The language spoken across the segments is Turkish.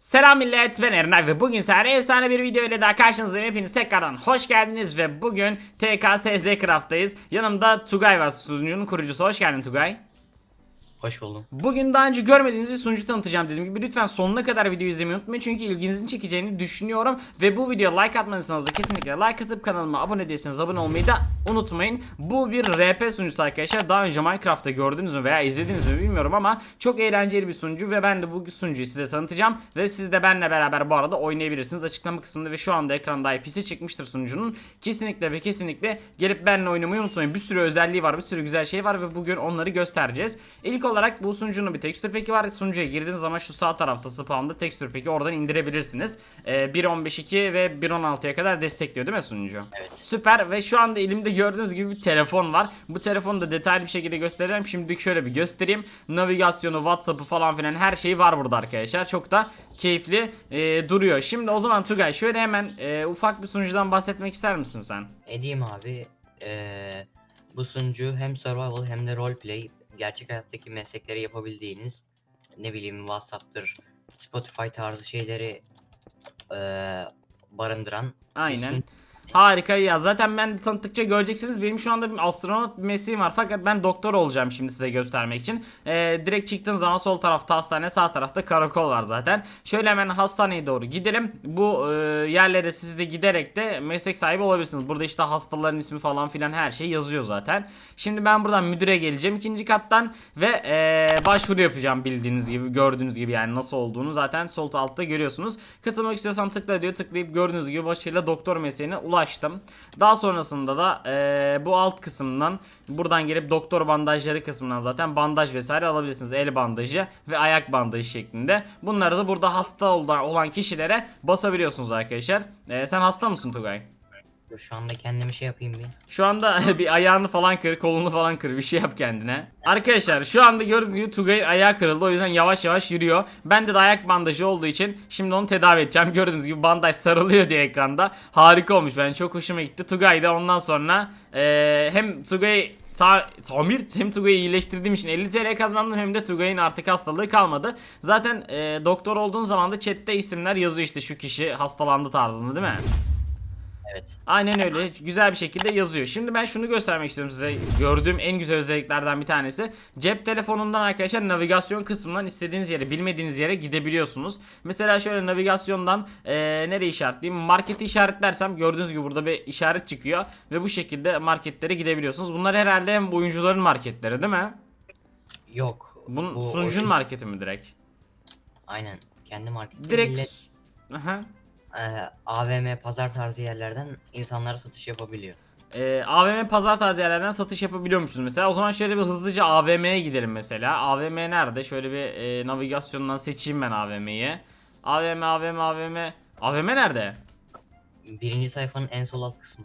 Selam millet ben Ernay ve bugün sizlerle efsane bir video ile daha karşınızdayım. Hepiniz tekrardan hoş geldiniz ve bugün TKSZ Craft'tayız. Yanımda Tugay var sunucunun kurucusu. Hoş geldin Tugay. Hoş buldum. Bugün daha önce görmediğiniz bir sunucu tanıtacağım dediğim gibi lütfen sonuna kadar video izlemeyi unutmayın. Çünkü ilginizi çekeceğini düşünüyorum. Ve bu videoya like atmanızsanız da kesinlikle like atıp kanalıma abone değilseniz abone olmayı da unutmayın. Bu bir RP sunucusu arkadaşlar. Daha önce Minecraft'ta gördünüz mü veya izlediniz mi bilmiyorum ama çok eğlenceli bir sunucu ve ben de bu sunucuyu size tanıtacağım. Ve siz de benle beraber bu arada oynayabilirsiniz. Açıklama kısmında ve şu anda ekranda IP'si çıkmıştır sunucunun. Kesinlikle ve kesinlikle gelip benle oynamayı unutmayın. Bir sürü özelliği var bir sürü güzel şey var ve bugün onları göstereceğiz. İlk olarak bu sunucunun bir tekstür peki var. Sunucuya girdiğiniz zaman şu sağ tarafta spawn'da tekstür peki oradan indirebilirsiniz. Ee, 1.15.2 ve 1.16'ya kadar destekliyor değil mi sunucu? Evet. Süper ve şu anda elimde gördüğünüz gibi bir telefon var. Bu telefonu da detaylı bir şekilde göstereceğim. Şimdi şöyle bir göstereyim. Navigasyonu, WhatsApp'ı falan filan her şeyi var burada arkadaşlar. Çok da keyifli e, duruyor. Şimdi o zaman Tugay şöyle hemen e, ufak bir sunucudan bahsetmek ister misin sen? Edeyim abi. Ee, bu sunucu hem survival hem de roleplay gerçek hayattaki meslekleri yapabildiğiniz ne bileyim Whatsapp'tır, Spotify tarzı şeyleri ee, barındıran Aynen. Harika ya zaten ben tanıttıkça göreceksiniz benim şu anda bir astronot mesleğim var fakat ben doktor olacağım şimdi size göstermek için. Ee, direkt çıktığın zaman sol tarafta hastane sağ tarafta karakol var zaten. Şöyle hemen hastaneye doğru gidelim. Bu e, yerlere siz de giderek de meslek sahibi olabilirsiniz. Burada işte hastaların ismi falan filan her şey yazıyor zaten. Şimdi ben buradan müdüre geleceğim ikinci kattan ve e, başvuru yapacağım bildiğiniz gibi gördüğünüz gibi yani nasıl olduğunu zaten sol altta görüyorsunuz. Katılmak istiyorsan tıkla diyor tıklayıp gördüğünüz gibi başarıyla doktor mesleğine ulaştım. Daha sonrasında da e, bu alt kısımdan buradan gelip doktor bandajları kısmından zaten bandaj vesaire alabilirsiniz. El bandajı ve ayak bandajı şeklinde. Bunları da burada hasta olan kişilere basabiliyorsunuz arkadaşlar. E, sen hasta mısın Tugay? Dur Şu anda kendime şey yapayım bir. Şu anda bir ayağını falan kır, kolunu falan kır, bir şey yap kendine. Arkadaşlar şu anda gördüğünüz gibi Tugay'ın ayağı kırıldı. O yüzden yavaş yavaş yürüyor. Bende de ayak bandajı olduğu için şimdi onu tedavi edeceğim. Gördüğünüz gibi bandaj sarılıyor diye ekranda. Harika olmuş. Ben çok hoşuma gitti. Tugay da ondan sonra eee, hem Tugay ta- tamir hem Tugay'ı iyileştirdiğim için 50 TL kazandım hem de Tugay'ın artık hastalığı kalmadı. Zaten eee, doktor olduğun zaman da chatte isimler yazıyor işte şu kişi hastalandı tarzında değil mi? Evet. Aynen öyle. Güzel bir şekilde yazıyor. Şimdi ben şunu göstermek istiyorum size. Gördüğüm en güzel özelliklerden bir tanesi. Cep telefonundan arkadaşlar navigasyon kısmından istediğiniz yere, bilmediğiniz yere gidebiliyorsunuz. Mesela şöyle navigasyondan eee nereye işaretleyeyim? Marketi işaretlersem gördüğünüz gibi burada bir işaret çıkıyor. Ve bu şekilde marketlere gidebiliyorsunuz. Bunlar herhalde hem oyuncuların marketleri değil mi? Yok. Bunun bu sunucunun oyun- marketi mi direkt? Aynen. Kendi marketi. Direkt... Millet, Aha. AVM pazar tarzı yerlerden insanlara satış yapabiliyor. Ee, AVM pazar tarzı yerlerden satış yapabiliyormuşuz mesela. O zaman şöyle bir hızlıca AVM'ye gidelim mesela. AVM nerede? Şöyle bir e, navigasyondan seçeyim ben AVM'yi. AVM, AVM, AVM. AVM nerede? Birinci sayfanın en sol alt kısmı.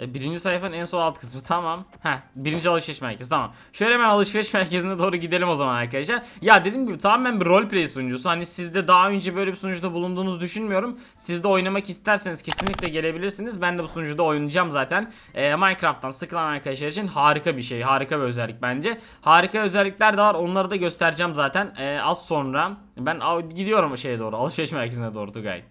E, birinci sayfanın en sol alt kısmı tamam. Heh birinci alışveriş merkezi tamam. Şöyle hemen alışveriş merkezine doğru gidelim o zaman arkadaşlar. Ya dediğim gibi tamamen bir roleplay sunucusu. Hani siz de daha önce böyle bir sunucuda bulunduğunuzu düşünmüyorum. Siz de oynamak isterseniz kesinlikle gelebilirsiniz. Ben de bu sunucuda oynayacağım zaten. E, Minecraft'tan sıkılan arkadaşlar için harika bir şey. Harika bir özellik bence. Harika özellikler de var. Onları da göstereceğim zaten e, az sonra. Ben gidiyorum şeye doğru. Alışveriş merkezine doğru Tugay.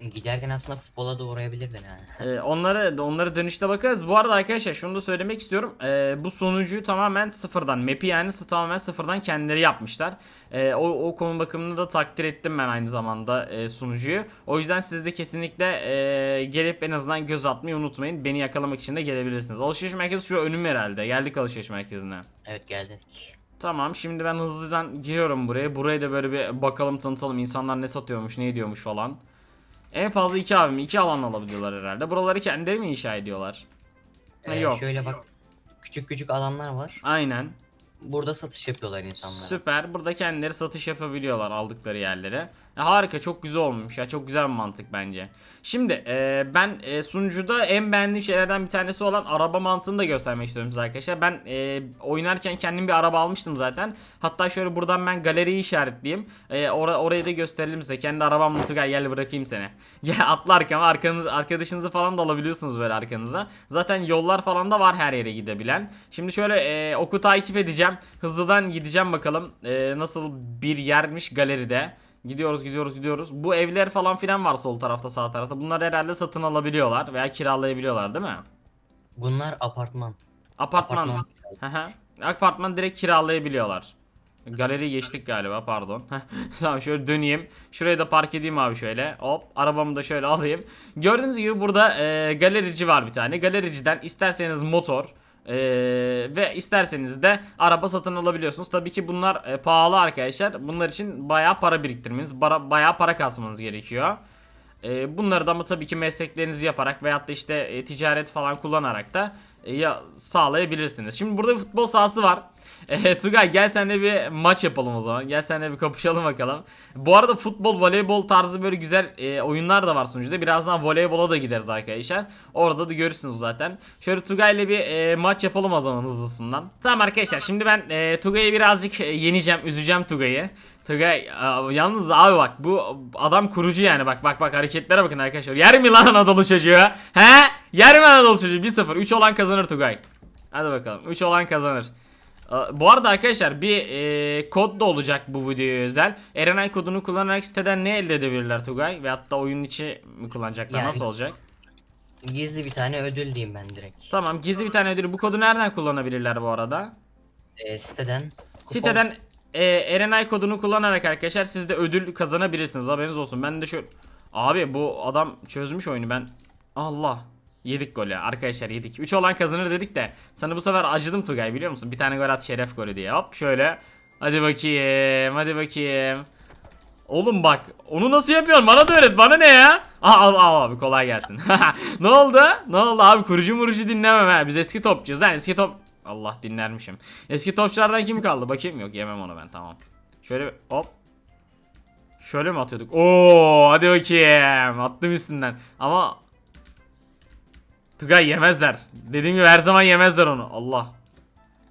Giderken aslında futbola da uğrayabilirdin yani. Ee, onları onları dönüşte bakarız. Bu arada arkadaşlar şunu da söylemek istiyorum. Ee, bu sonucuyu tamamen sıfırdan, map'i yani tamamen sıfırdan kendileri yapmışlar. Ee, o, o konu bakımını da takdir ettim ben aynı zamanda e, sunucuyu. O yüzden siz de kesinlikle e, gelip en azından göz atmayı unutmayın. Beni yakalamak için de gelebilirsiniz. Alışveriş merkezi şu önüm herhalde. Geldik alışveriş merkezine. Evet geldik. Tamam şimdi ben hızlıdan giriyorum buraya. Buraya da böyle bir bakalım tanıtalım. İnsanlar ne satıyormuş, ne ediyormuş falan. En fazla iki abim, iki alan alabiliyorlar herhalde. Buraları kendileri mi inşa ediyorlar? Ha, Ee, yok. Şöyle bak. Küçük küçük alanlar var. Aynen. Burada satış yapıyorlar insanlara. Süper. Burada kendileri satış yapabiliyorlar aldıkları yerlere. Harika çok güzel olmuş ya çok güzel bir mantık bence. Şimdi e, ben e, sunucuda en beğendiğim şeylerden bir tanesi olan araba mantığını da göstermek istiyorum size arkadaşlar. Ben e, oynarken kendim bir araba almıştım zaten. Hatta şöyle buradan ben galeriyi işaretleyeyim. E, ora- orayı da gösterelim size. Kendi arabamla Tugay gel bırakayım seni. Ya atlarken arkanız, arkadaşınızı falan da alabiliyorsunuz böyle arkanıza. Zaten yollar falan da var her yere gidebilen. Şimdi şöyle e, oku takip edeceğim. Hızlıdan gideceğim bakalım e, nasıl bir yermiş galeride. Gidiyoruz gidiyoruz gidiyoruz. Bu evler falan filan var sol tarafta sağ tarafta. Bunlar herhalde satın alabiliyorlar veya kiralayabiliyorlar değil mi? Bunlar apartman. Apartman. Apartman. Hı hı. Apartman direkt kiralayabiliyorlar. Galeri geçtik galiba pardon. Tamam şöyle döneyim. Şuraya da park edeyim abi şöyle. Hop arabamı da şöyle alayım. Gördüğünüz gibi burada e, galerici var bir tane. Galericiden isterseniz motor e, ve isterseniz de araba satın alabiliyorsunuz. Tabii ki bunlar e, pahalı arkadaşlar. Bunlar için bayağı para biriktirmeniz, bara- bayağı para kasmanız gerekiyor. E, bunları da ama tabii ki mesleklerinizi yaparak veyahut da işte e, ticaret falan kullanarak da e, ya sağlayabilirsiniz. Şimdi burada bir futbol sahası var. E, Tugay gel seninle bir maç yapalım o zaman. Gel seninle bir kapışalım bakalım. Bu arada futbol, voleybol tarzı böyle güzel e, oyunlar da var sonuçta. Birazdan voleybola da gideriz arkadaşlar. Orada da görürsünüz zaten. Şöyle Tugay'la bir e, maç yapalım o zaman hızlısından. Tamam arkadaşlar şimdi ben e, Tugay'ı birazcık e, yeneceğim, üzeceğim Tugay'ı. Tugay yalnız abi bak bu adam kurucu yani bak bak bak hareketlere bakın arkadaşlar. Yer mi lan Anadolu çocuğu? He? Yer mi Anadolu çocuğu? 1-0. 3 olan kazanır Tugay. Hadi bakalım. 3 olan kazanır. Aa, Bu arada arkadaşlar bir e, kod da olacak bu videoya özel. Erenay kodunu kullanarak siteden ne elde edebilirler Tugay? Ve hatta oyun içi mi kullanacaklar? Yani- Nasıl olacak? Gizli bir tane ödül diyeyim ben direkt. Tamam gizli bir tane ödülü. Bu kodu nereden kullanabilirler bu arada? Ee, siteden. kupon- Siteden e, Erenay kodunu kullanarak arkadaşlar siz de ödül kazanabilirsiniz. Haberiniz olsun. Ben de şu... Abi bu adam çözmüş oyunu ben... Allah. Yedik golü arkadaşlar yedik. 3 olan kazanır dedik de sana bu sefer acıdım Tugay biliyor musun? Bir tane gol at şeref golü diye. Hop şöyle. Hadi bakayım. Hadi bakayım. Oğlum bak onu nasıl yapıyorsun bana da öğret bana ne ya? Aa, al al abi kolay gelsin. ne oldu? Ne oldu abi kurucu murucu dinlemem ha. Biz eski topçuyuz lan eski top. Allah dinlermişim. Eski topçulardan kim kaldı? Bakayım yok yemem onu ben tamam. Şöyle hop. Şöyle mi atıyorduk? Oo hadi bakayım. Attım üstünden. Ama Tugay yemezler. Dediğim gibi her zaman yemezler onu. Allah.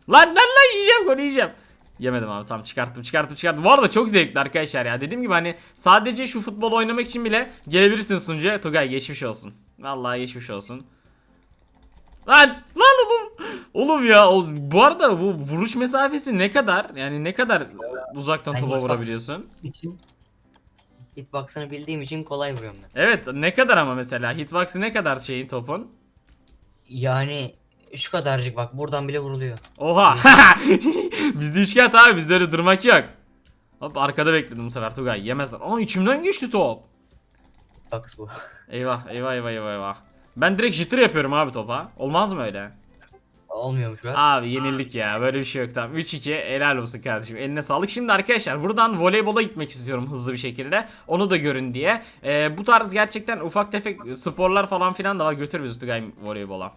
Lan lan lan yiyeceğim golü yiyeceğim. Yemedim abi tamam çıkarttım çıkarttım çıkarttım. Bu arada çok zevkli arkadaşlar ya. Dediğim gibi hani sadece şu futbol oynamak için bile gelebilirsin sunucuya. Tugay geçmiş olsun. Vallahi geçmiş olsun. Lan lan oğlum. Oğlum ya o, bu arada bu vuruş mesafesi ne kadar? Yani ne kadar uzaktan topa vurabiliyorsun? için hitbox'ını bildiğim için kolay vuruyorum ben. Evet ne kadar ama mesela hitbox'ı ne kadar şeyin topun? Yani şu kadarcık bak buradan bile vuruluyor. Oha. bizde üçgen abi bizde öyle durmak yok. Hop arkada bekledim bu sefer Tugay yemezler. Aa içimden geçti top. Hitbox bu. Eyvah eyvah eyvah eyvah eyvah. Ben direkt jitter yapıyorum abi topa. Olmaz mı öyle? Olmuyormuş bak. Abi yenildik ya. Böyle bir şey yok tamam. 3-2 helal olsun kardeşim. Eline sağlık. Şimdi arkadaşlar buradan voleybola gitmek istiyorum hızlı bir şekilde. Onu da görün diye. Ee, bu tarz gerçekten ufak tefek sporlar falan filan da var. Götür bizi Tugay voleybola.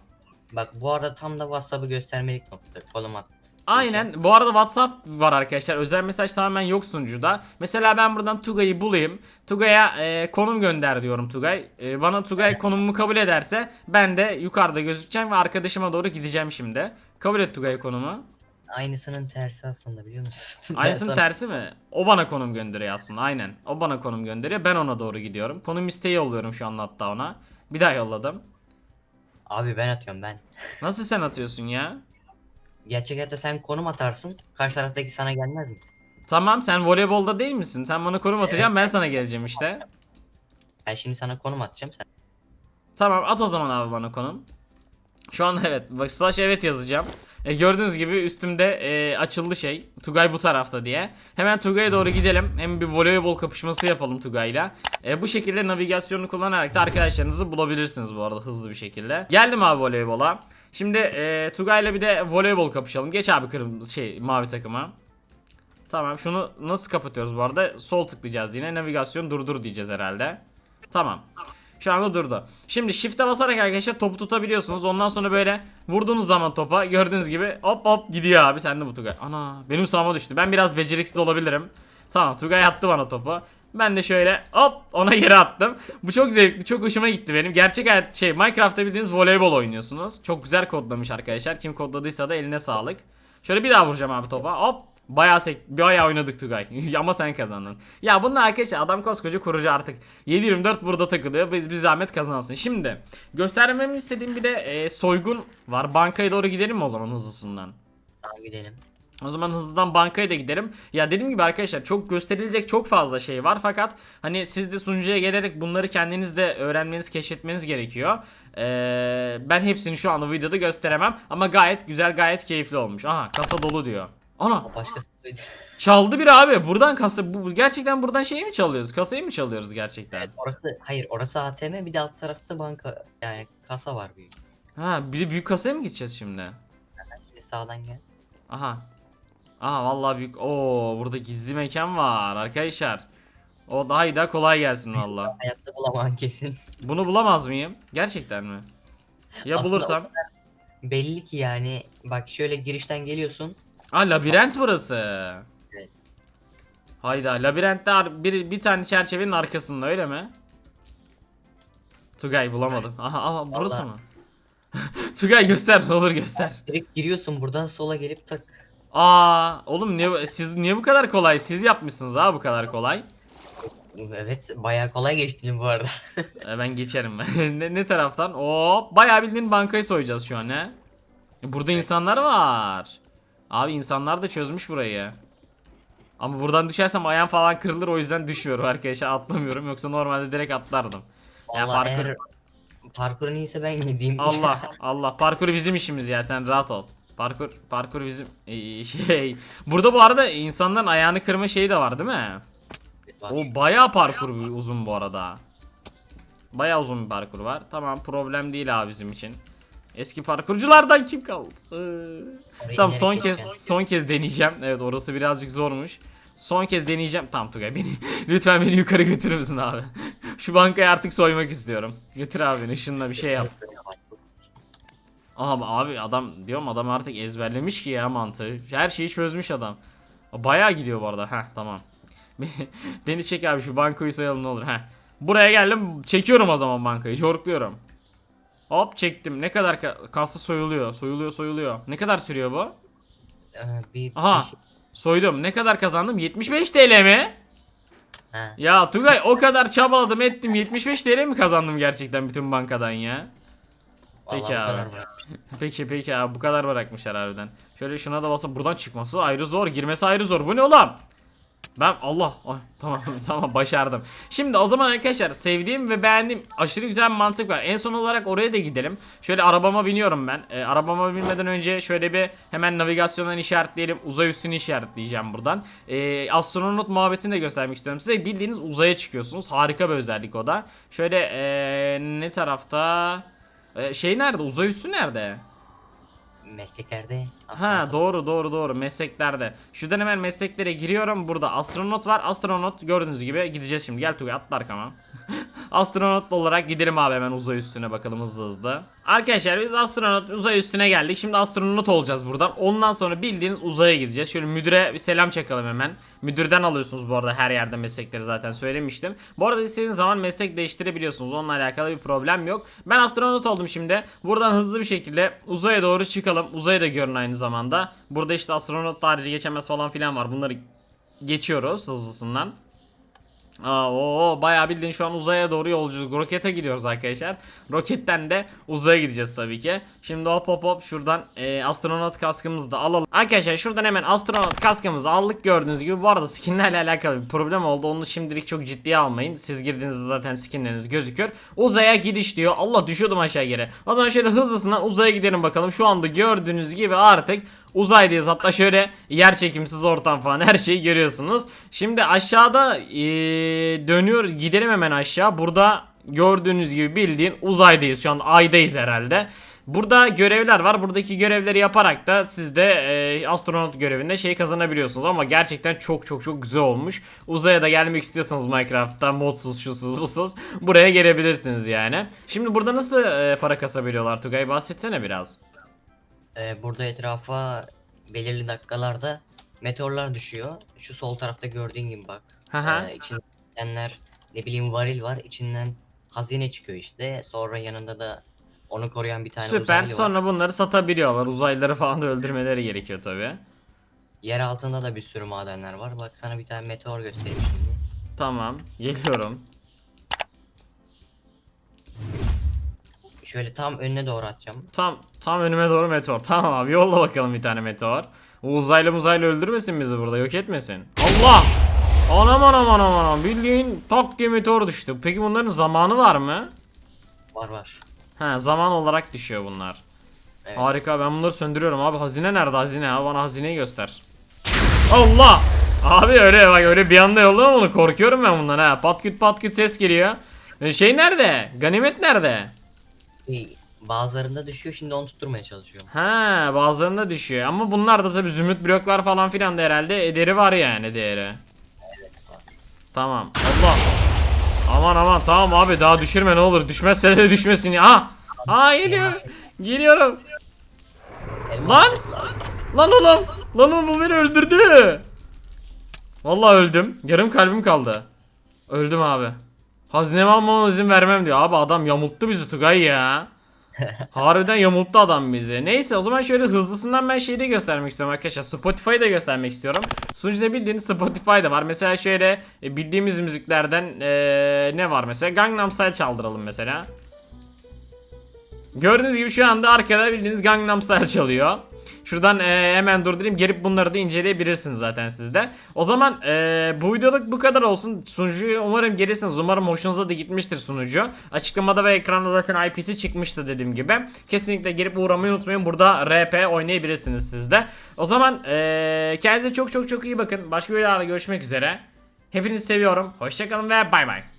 Bak bu arada tam da WhatsApp'ı göstermelik nokta. Kolum attı. Aynen. Bu arada WhatsApp var arkadaşlar. Özel mesaj tamamen yok sunucuda. Mesela ben buradan Tugay'ı bulayım. Tugay'a e, konum gönder diyorum Tugay. E, bana Tugay konumumu kabul ederse ben de yukarıda gözükeceğim ve arkadaşıma doğru gideceğim şimdi. Kabul et Tugay konumu. Aynısının tersi aslında biliyor musun? Aynısının tersi mi? O bana konum gönderiyor aslında. Aynen. O bana konum gönderiyor. Ben ona doğru gidiyorum. Konum isteği yolluyorum şu anda hatta ona. Bir daha yolladım. Abi ben atıyorum ben. Nasıl sen atıyorsun ya? Gerçek hayatta sen konum atarsın. Karşı taraftaki sana gelmez mi? Tamam sen voleybolda değil misin? Sen bana konum atacaksın ben sana geleceğim işte. Ben şimdi sana konum atacağım. Sen Tamam at o zaman abi bana konum. Şu an evet bak slash evet yazacağım. E, gördüğünüz gibi üstümde e, açıldı şey. Tugay bu tarafta diye. Hemen Tugay'a doğru gidelim. Hem bir voleybol kapışması yapalım Tugay'la. E, bu şekilde navigasyonu kullanarak da arkadaşlarınızı bulabilirsiniz bu arada hızlı bir şekilde. Geldim abi voleybola. Şimdi e, Tugay'la bir de voleybol kapışalım. Geç abi kırmızı şey mavi takıma. Tamam şunu nasıl kapatıyoruz bu arada? Sol tıklayacağız yine. Navigasyon durdur diyeceğiz herhalde. Tamam. Şu anda durdu. Şimdi shift'e basarak arkadaşlar topu tutabiliyorsunuz. Ondan sonra böyle vurduğunuz zaman topa gördüğünüz gibi hop hop gidiyor abi. Sen de bu Tugay. Ana benim sağıma düştü. Ben biraz beceriksiz olabilirim. Tamam Tugay attı bana topu. Ben de şöyle hop ona geri attım. Bu çok zevkli, çok hoşuma gitti benim. Gerçek hayat şey Minecraft'ta bildiğiniz voleybol oynuyorsunuz. Çok güzel kodlamış arkadaşlar. Kim kodladıysa da eline sağlık. Şöyle bir daha vuracağım abi topa. Hop Bayağı sek bayağı oynadık Tugay. Ama sen kazandın. Ya bunlar arkadaşlar adam koskoca kurucu artık. 7-24 burada takılıyor. Biz bir zahmet kazansın. Şimdi göstermemi istediğim bir de e, soygun var. Bankaya doğru gidelim mi o zaman hızlısından? tamam gidelim. O zaman hızlıdan bankaya da gidelim. Ya dediğim gibi arkadaşlar çok gösterilecek çok fazla şey var fakat hani siz de sunucuya gelerek bunları kendiniz de öğrenmeniz, keşfetmeniz gerekiyor. Ee, ben hepsini şu anda videoda gösteremem ama gayet güzel, gayet keyifli olmuş. Aha kasa dolu diyor. Ana başkası söyledi. çaldı bir abi. Buradan kasa bu gerçekten buradan şeyi mi çalıyoruz? Kasayı mı çalıyoruz gerçekten? Evet, orası hayır orası ATM bir de alt tarafta banka yani kasa var büyük. Ha bir de büyük kasaya mı gideceğiz şimdi? Şimdi sağdan gel. Aha. Aha vallahi büyük. Oo burada gizli mekan var arkadaşlar. O daha iyi daha kolay gelsin valla. Hayatta bulamam kesin. Bunu bulamaz mıyım? Gerçekten mi? Ya Aslında bulursam? Belli ki yani bak şöyle girişten geliyorsun. Aa labirent burası. Evet. Hayda labirentte ar- bir, bir tane çerçevenin arkasında öyle mi? Tugay bulamadım. Aha, aha burası Vallahi. mı? Tugay göster ne olur göster. Direkt giriyorsun buradan sola gelip tak. Aa oğlum niye siz niye bu kadar kolay? Siz yapmışsınız ha bu kadar kolay. Evet bayağı kolay geçtin bu arada. E, ben geçerim. ne, ne taraftan? Oo, bayağı bildiğin bankayı soyacağız şu an he. Burada insanlar var. Abi insanlar da çözmüş burayı. Ama buradan düşersem ayağım falan kırılır o yüzden düşmüyorum arkadaşlar atlamıyorum yoksa normalde direkt atlardım. Ya Vallahi parkur- eğer parkurun iyiyse ben gideyim. Allah Allah parkur bizim işimiz ya sen rahat ol. Parkur parkur bizim Ee, şey. Burada bu arada insanların ayağını kırma şeyi de var değil mi? Var. O bayağı parkur uzun bu arada. Bayağı uzun bir parkur var. Tamam problem değil abi bizim için. Eski parkurculardan kim kaldı? Ee, tamam son kez son kez deneyeceğim. Evet orası birazcık zormuş. Son kez deneyeceğim. Tamam Tugay beni lütfen beni yukarı götürür müsün abi? Şu bankayı artık soymak istiyorum. Götür abi ışınla bir şey yap. Aha abi adam diyorum adam artık ezberlemiş ki ya mantığı. Her şeyi çözmüş adam. Bayağı gidiyor bu arada. Heh tamam. Beni çek abi şu bankayı soyalım ne olur. Heh. Buraya geldim. Çekiyorum o zaman bankayı. Jorkluyorum. Hop çektim. Ne kadar ka- kasa soyuluyor. Soyuluyor soyuluyor. Ne kadar sürüyor bu? Ee, bir Aha. Soydum. Ne kadar kazandım? 75 TL mi? Ha. Ya Tugay o kadar çabaladım ettim. 75 TL mi kazandım gerçekten bütün bankadan ya? Vallahi Peki abi. Peki peki abi bu kadar bırakmışlar harbiden. Şöyle şuna da basa buradan çıkması ayrı zor, girmesi ayrı zor. Bu ne oğlum? Ben Allah Ay, tamam tamam başardım. Şimdi o zaman arkadaşlar sevdiğim ve beğendiğim aşırı güzel bir mantık var. En son olarak oraya da gidelim. Şöyle arabama biniyorum ben. Ee, arabama binmeden önce şöyle bir hemen navigasyondan işaretleyelim. Uzay üstünü işaretleyeceğim buradan. Ee, astronot muhabbetini de göstermek istiyorum size. Bildiğiniz uzaya çıkıyorsunuz. Harika bir özellik o da. Şöyle ee, ne tarafta? Ee, şey nerede? Uzay üstü nerede? Mesleklerde Ha doğru doğru doğru mesleklerde. Şuradan hemen mesleklere giriyorum. Burada astronot var. Astronot gördüğünüz gibi gideceğiz şimdi. Gel Tugay atla arkama. astronot olarak gidelim abi hemen uzay üstüne bakalım hızlı hızlı. Arkadaşlar biz astronot uzay üstüne geldik. Şimdi astronot olacağız buradan. Ondan sonra bildiğiniz uzaya gideceğiz. Şöyle müdüre bir selam çakalım hemen. Müdürden alıyorsunuz bu arada her yerde meslekleri zaten söylemiştim. Bu arada istediğiniz zaman meslek değiştirebiliyorsunuz. Onunla alakalı bir problem yok. Ben astronot oldum şimdi. Buradan hızlı bir şekilde uzaya doğru çıkalım. Uzayı da görün aynı zamanda. Burada işte astronot tarihi geçemez falan filan var. Bunları geçiyoruz hızlısından. Aa, o bayağı bildiğin şu an uzaya doğru yolculuk. Rokete gidiyoruz arkadaşlar. Roketten de uzaya gideceğiz tabii ki. Şimdi hop hop hop şuradan e, astronot kaskımızı da alalım. Arkadaşlar şuradan hemen astronot kaskımızı aldık gördüğünüz gibi. Bu arada skinlerle alakalı bir problem oldu. Onu şimdilik çok ciddiye almayın. Siz girdiğinizde zaten skinleriniz gözüküyor. Uzaya gidiş diyor. Allah düşüyordum aşağı yere. O zaman şöyle hızlısından uzaya gidelim bakalım. Şu anda gördüğünüz gibi artık uzaydayız. Hatta şöyle yer çekimsiz ortam falan her şeyi görüyorsunuz. Şimdi aşağıda eee, dönüyor gidelim hemen aşağı. Burada gördüğünüz gibi bildiğin uzaydayız. Şu an aydayız herhalde. Burada görevler var. Buradaki görevleri yaparak da siz de eee, astronot görevinde şey kazanabiliyorsunuz. Ama gerçekten çok çok çok güzel olmuş. Uzaya da gelmek istiyorsanız Minecraft'ta modsuz şusuz busuz buraya gelebilirsiniz yani. Şimdi burada nasıl eee, para kasabiliyorlar Tugay bahsetsene biraz. Ee, burada etrafa belirli dakikalarda meteorlar düşüyor. Şu sol tarafta gördüğün gibi bak. Haha. Ee, içindenler ne bileyim varil var. içinden hazine çıkıyor işte. Sonra yanında da onu koruyan bir tane Süper. uzaylı var. Sonra bunları satabiliyorlar. Uzaylıları falan da öldürmeleri gerekiyor tabi. Yer altında da bir sürü madenler var. Bak sana bir tane meteor göstereyim şimdi. Tamam. Geliyorum. Şöyle tam önüne doğru atacağım. Tam tam önüme doğru meteor. Tamam abi yolla bakalım bir tane meteor. O uzaylı muzaylı öldürmesin bizi burada yok etmesin. Allah! Anam anam anam anam bildiğin tak diye meteor düştü. Peki bunların zamanı var mı? Var var. He zaman olarak düşüyor bunlar. Evet. Harika ben bunları söndürüyorum abi hazine nerede hazine ha bana hazineyi göster. Allah! Abi öyle bak öyle bir anda yollama bunu korkuyorum ben bundan ha pat küt pat küt ses geliyor. E, Şey nerede? Ganimet nerede? Şey, bazılarında düşüyor şimdi onu tutturmaya çalışıyorum. Ha bazılarında düşüyor ama bunlar da tabi zümrüt bloklar falan filan da herhalde ederi var yani değeri. Evet var. Tamam Allah. Aman aman tamam abi daha düşürme ne olur düşmezse de düşmesin ya. Ha! Geliyor. Geliyorum. Lan! Lan oğlum. Lan oğlum bu beni öldürdü. Vallahi öldüm. Yarım kalbim kaldı. Öldüm abi. Hazinemi almama izin vermem diyor. Abi adam yamulttu bizi Tugay ya. Harbiden yamulttu adam bizi. Neyse o zaman şöyle hızlısından ben şeyi de göstermek istiyorum arkadaşlar. Spotify'ı da göstermek istiyorum. Sunucuda bildiğiniz Spotify da var. Mesela şöyle e, bildiğimiz müziklerden e, ne var mesela? Gangnam Style çaldıralım mesela. Gördüğünüz gibi şu anda arkada bildiğiniz Gangnam Style çalıyor. Şuradan e, hemen durdurayım. Gelip bunları da inceleyebilirsiniz zaten sizde. O zaman e, bu videoluk bu kadar olsun. Sunucuyu umarım gelirsiniz. Umarım hoşunuza da gitmiştir sunucu. Açıklamada ve ekranda zaten IP'si çıkmıştı dediğim gibi. Kesinlikle gelip uğramayı unutmayın. Burada RP oynayabilirsiniz siz de. O zaman e, kendinize çok çok çok iyi bakın. Başka videolarda görüşmek üzere. Hepinizi seviyorum. Hoşçakalın ve bay bay.